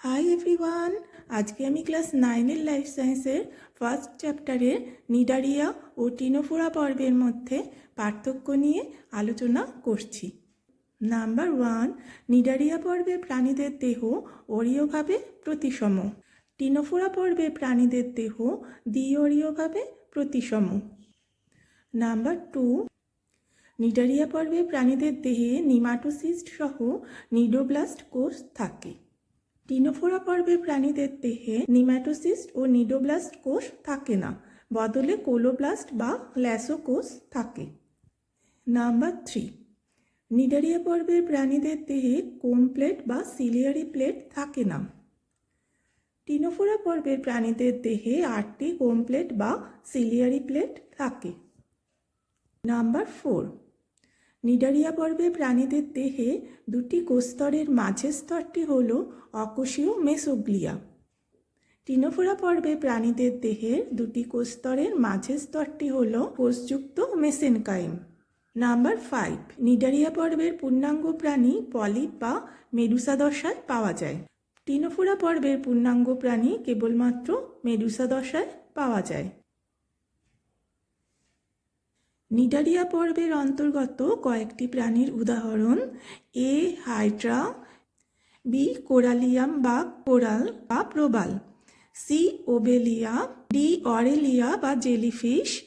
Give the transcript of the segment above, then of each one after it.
Hi everyone আজকে আমি class নাইনের লাইফ সায়েন্সের ফার্স্ট চ্যাপ্টারের নিডারিয়া ও টিনোফোরা পর্বের মধ্যে পার্থক্য নিয়ে আলোচনা করছি। নাম্বার ওয়ান নিডারিয়া পর্বে প্রাণীদের দেহ অরীয়ভাবে প্রতিসম। টিনোফোরা পর্বে প্রাণীদের দেহ দ্বিঅরীয়ভাবে প্রতিসম। নাম্বার টু নিডারিয়া পর্বে প্রাণীদের দেহে নিমাটোসিস্ট সহ নিডোব্লাস্ট কোষ থাকে। টিনোফোরা পর্বে প্রাণীদের দেহে নিম্যাটোসিস্ট ও নিডোব্লাস্ট কোষ থাকে না। বদলে কোলোব্লাস্ট বা ল্যাসো কোষ থাকে। নাম্বার থ্রি, নিডারিয়া পর্বের প্রাণীদের দেহে কোম প্লেট বা সিলিয়ারি প্লেট থাকে না? টিনোফোরা পর্বের প্রাণীদের দেহে আটটি কোম প্লেট বা সিলিয়ারি প্লেট থাকে। নাম্বার ফোর নিডারিয়া পর্বে প্রাণীদের দেহে দুটি কোস্তরের মাঝের স্তরটি হল অকোষীয় মেসোগ্লিয়া। টিনোফোরা পর্বে প্রাণীদের দেহের দুটি কোস্তরের মাঝের স্তরটি হল কোষযুক্ত মেসেনকাইম। নাম্বার ফাইভ, নিডারিয়া পর্বের পূর্ণাঙ্গ প্রাণী পলিপ বা মেডুসা দশায় পাওয়া যায়। টিনোফোরা পর্বের পূর্ণাঙ্গ প্রাণী কেবলমাত্র মেডুসা দশায় পাওয়া যায়। নিডারিয়া পর্বের অন্তর্গত কয়েকটি প্রাণীর উদাহরণ, এ হাইড্রা বি, কোরালিয়াম বা কোরাল বা প্রবাল, সি, ওবেলিয়া, ডি, অরেলিয়া বা জেলিফিশ,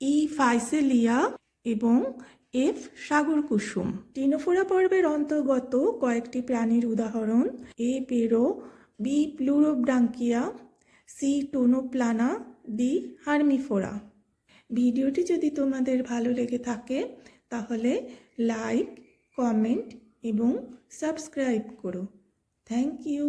ই, ফাইসেলিয়া এবং এফ, সাগর কুসুম। টিনোফোরা পর্বের অন্তর্গত কয়েকটি প্রাণীর উদাহরণ, A, পেরো, B, Pleurobrachia, C, Ctenoplana, D, Hormiphora. ভিডিওটি যদি তোমাদের ভালো লেগে থাকে তাহলে লাইক কমেন্ট এবং সাবস্ক্রাইব করো। Thank you